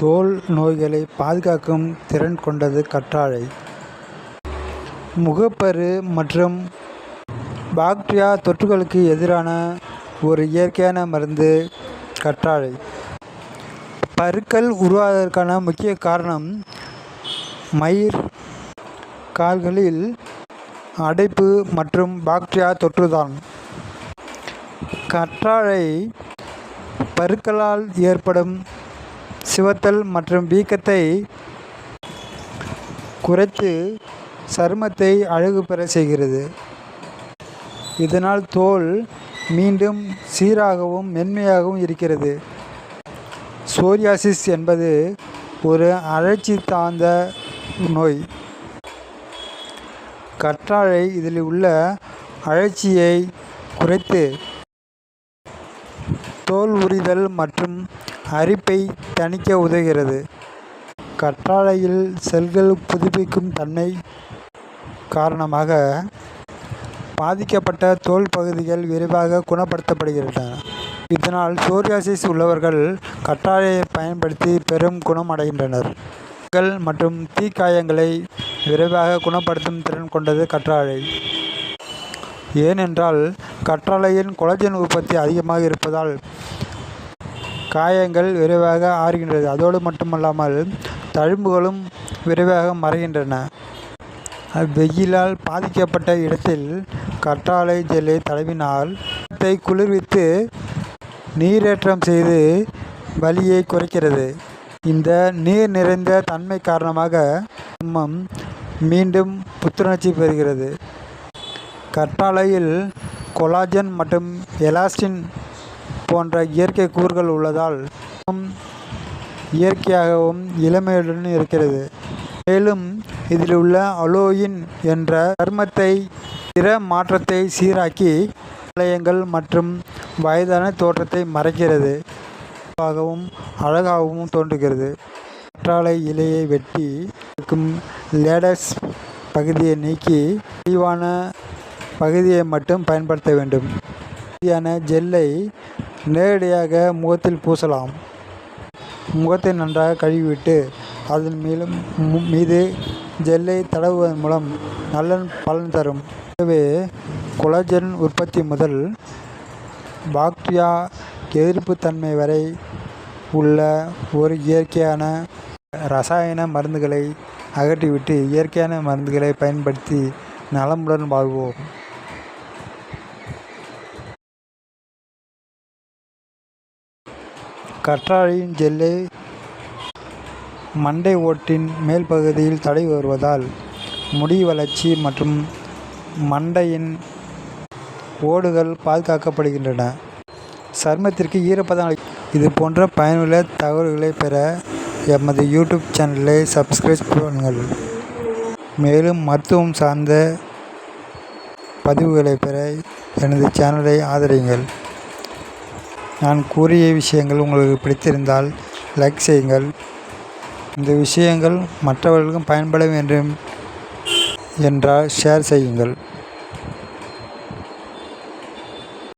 தோல் நோய்களை பாதுகாக்கும் திறன் கொண்டது கற்றாழை. முகப்பரு மற்றும் பாக்டீரியா தொற்றுகளுக்கு எதிரான ஒரு இயற்கையான மருந்து கற்றாழை. பருக்கள் உருவாவதற்கான முக்கிய காரணம் மயிர் கால்களில் அடைப்பு மற்றும் பாக்டீரியா தொற்றுதான். கற்றாழை பருக்களால் ஏற்படும் சிவத்தல் மற்றும் வீக்கத்தை குறைத்து சருமத்தை அழகு பெற செய்கிறது. இதனால் தோல் மீண்டும் சீராகவும் மென்மையாகவும் இருக்கிறது. சோரியாசிஸ் என்பது ஒரு அழற்சி தாழ்ந்த நோய். கற்றாழை இதில் உள்ள அழற்சியை குறைத்து தோல் உரிதல் மற்றும் அரிப்பை தணிக்க உதவுகிறது. கற்றாழையில் செல்கள் புதுப்பிக்கும் தன்மை காரணமாக பாதிக்கப்பட்ட தோல் பகுதிகள் விரைவாக குணப்படுத்தப்படுகின்றன. இதனால் சோரியாசிஸ் உள்ளவர்கள் கற்றாழையை பயன்படுத்தி பெரும் குணம் அடைகின்றனர் மற்றும் தீக்காயங்களை விரைவாக குணப்படுத்தும் திறன் கொண்டது கற்றாழை. ஏனென்றால் கற்றாழையின் கொலஜன் உற்பத்தி அதிகமாக இருப்பதால் காயங்கள் விரைவாக ஆறுகின்றது. அதோடு மட்டுமல்லாமல் தழும்புகளும் விரைவாக மறைகின்றன. வெயிலால் பாதிக்கப்பட்ட இடத்தில் கற்றாழை ஜெல்லை தடவினால் தை குளிர்வித்து நீரேற்றம் செய்து வலியை குறைக்கிறது. இந்த நீர் நிறைந்த தன்மை காரணமாக சருமம் மீண்டும் புத்துணர்ச்சி பெறுகிறது. கற்றாழையில் கொலாஜன் மற்றும் எலாஸ்டின் போன்ற இயற்கை கூறுகள் உள்ளதால் இயற்கையாகவும் இளமையுடன் இருக்கிறது. மேலும் இதில் உள்ள அலோயின் என்ற கர்மத்தை பிற மாற்றத்தை சீராக்கி வளையங்கள் மற்றும் வயதான தோற்றத்தை மறைக்கிறது. ஆகவும் அழகாகவும் தோன்றுகிறது. கற்றாழை இலையை வெட்டி இருக்கும் லேடஸ் பகுதியை நீக்கி தெளிவான பகுதியை மட்டும் பயன்படுத்த வேண்டும். ஜெல்லை நேரடியாக முகத்தில் பூசலாம். முகத்தை நன்றாக கழுவிவிட்டு அதன் மேலும் மீது ஜெல்லை தடவுவதன் மூலம் நல்ல பலன் தரும். எனவே கொலஜன் உற்பத்தி முதல் பாக்டீரியா எதிர்ப்புத்தன்மை வரை உள்ள ஒரு இயற்கையான ரசாயன மருந்துகளை அகற்றிவிட்டு இயற்கையான மருந்துகளை பயன்படுத்தி நலமுடன் வாழ்வோம். கற்றாழையின் ஜெல்லை மண்டை ஓட்டின் மேல் பகுதியில் தடவி வருவதால் முடி வளர்ச்சி மற்றும் மண்டையின் ஓடுகள் பாதுகாக்கப்படுகின்றன. சருமத்திற்கு ஈரப்பதம் இது போன்ற பயனுள்ள தகவல்களை பெற எமது யூடியூப் சேனலை சப்ஸ்கிரைப் பண்ணுங்கள். மேலும் மருத்துவம் சார்ந்த பதிவுகளை பெற எனது சேனலை ஆதரியுங்கள். நான் கூறிய விஷயங்கள் உங்களுக்கு பிடித்திருந்தால் லைக் செய்யுங்கள். இந்த விஷயங்கள் மற்றவர்களுக்கும் பயன்பட வேண்டும் என்றால் ஷேர் செய்யுங்கள்.